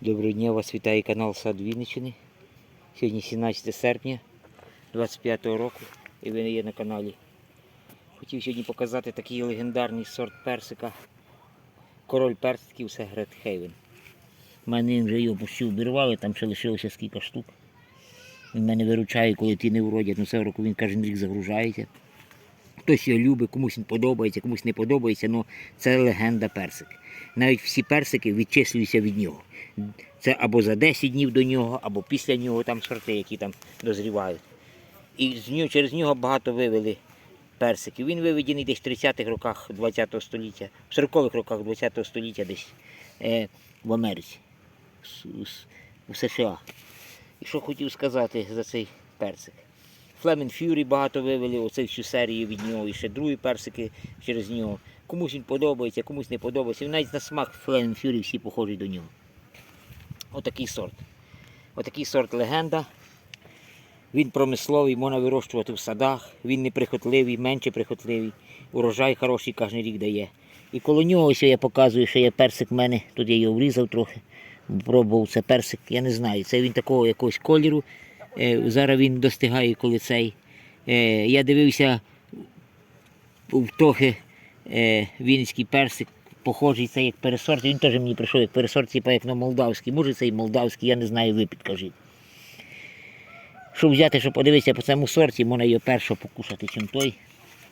Доброго дня, вас вітає канал Сад Вінниччини. Сьогодні 17 серпня 25 року і ви є на каналі. Хотів сьогодні показати такий легендарний сорт персика. Король персиків це Гретхейвен. У мене вже його почти обірвали, там ще лишилося скільки штук. Він мене виручає, коли ті не вродять. Ну цього року він кожен рік загружається. Хтось його любить, комусь він подобається, комусь не подобається, але це легенда персик. Навіть всі персики відчислюються від нього. Це або за 10 днів до нього, або після нього там сорти, які там дозрівають. І з нього, через нього багато вивели персиків. Він виведений десь в 30-х роках ХХ століття, в 40-х роках ХХ століття десь е, в Америці, в, США. І що хотів сказати за цей персик? Флемен Фюрі багато вивели, оце всю серію від нього, і ще другі персики через нього. Комусь він подобається, комусь не подобається. І навіть на смак Флемен Фюрі всі похожі до нього. Отакий сорт. Отакий сорт легенда. Він промисловий, можна вирощувати в садах, він неприхотливий, менше прихотливий. Урожай хороший кожен рік дає. І коло нього ось я показую, що є персик в мене. Тут я його врізав трохи. Пробував це персик, я не знаю. Це він такого якогось кольору. Е, Зараз він достигає, коли цей. Е, Я дивився в трохи е, вінницький персик, похожий це як пересорт. Він теж мені прийшов як пересорт, типу як на молдавський. Може це і молдавський, я не знаю, ви підкажіть. Щоб взяти, щоб подивитися по цьому сорті, можна його першого покушати, чим той.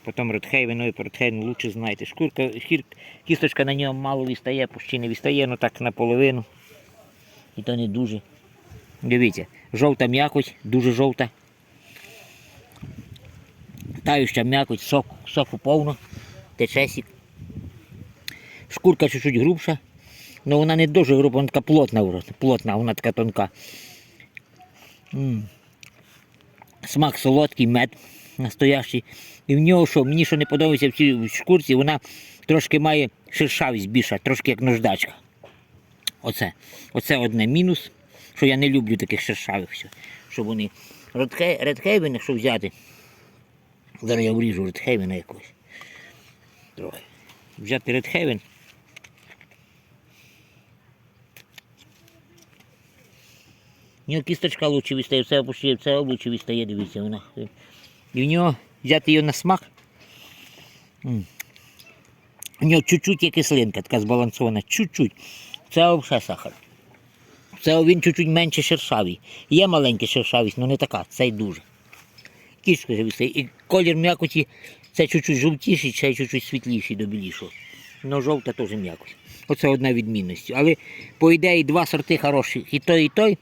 Потім Редхейвен, і Редхейвен лучше знаєте. Шкурка, шкір, кісточка на ньому мало відстає, почти не відстає, ну так наполовину. І то не дуже. Дивіться, жовта м'якоть, дуже жовта. Тающа м'якоть, сок, соку повно, тече сік. Шкурка чуть-чуть грубша, але вона не дуже груба, вона така плотна, плотна, вона така тонка. М. Смак солодкий, мед настоящий. І в нього що, мені що не подобається в цій шкурці, вона трошки має шершавість більша, трошки як наждачка. Оце. Оце одне мінус, що я не люблю таких шершавих, все, щоб вони. Редхей- Редхейвен, якщо взяти. Зараз я вріжу редхейвена якогось. Трохи. Взяти редхейвен. Нього кісточка лучше відстає, це почти це лучше відстає, дивіться, вона. І в нього взяти його на смак. У нього чуть-чуть є кислинка, така збалансована, чуть-чуть. Це взагалі сахар. Це він чуть-чуть менше шершавий. Є маленька шершавість, але не така, цей дуже. Кішка вже відстає. І колір м'якоті це чуть-чуть жовтіший, цей чуть-чуть світліший до білішого. Ну, жовта теж м'якоть. Оце одна відмінність. Але по ідеї два сорти хороші. І той, і той.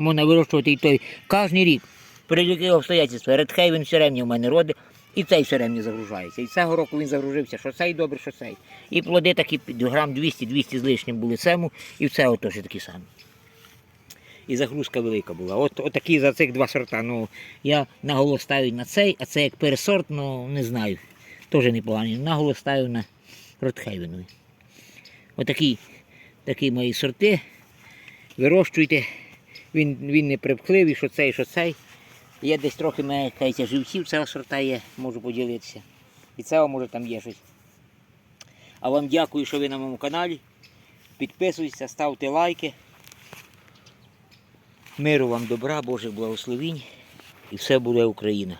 Можна вирощувати і той. Кожен рік. При яких обстоятельствах. Редхейвен все рівно в мене роди, і цей все загружається. І цього року він загружився, що цей добре, що цей. І плоди такі грам 200-200 з лишнім були цьому, і в цього теж такі самі. І загрузка велика була. От, от такі за цих два сорта. Ну, я наголос ставлю на цей, а це як пересорт, ну не знаю. Теж непоганий. Наголос ставлю на Ротхейвенові. Отакі такі мої сорти. Вирощуйте. Він, він не припхливий, що цей, що цей. Є десь трохи мене кажеться, живців цього сорта є, можу поділитися. І цього може там є щось. А вам дякую, що ви на моєму каналі. Підписуйтеся, ставте лайки. Миру вам добра, Божих благословінь. І все буде Україна.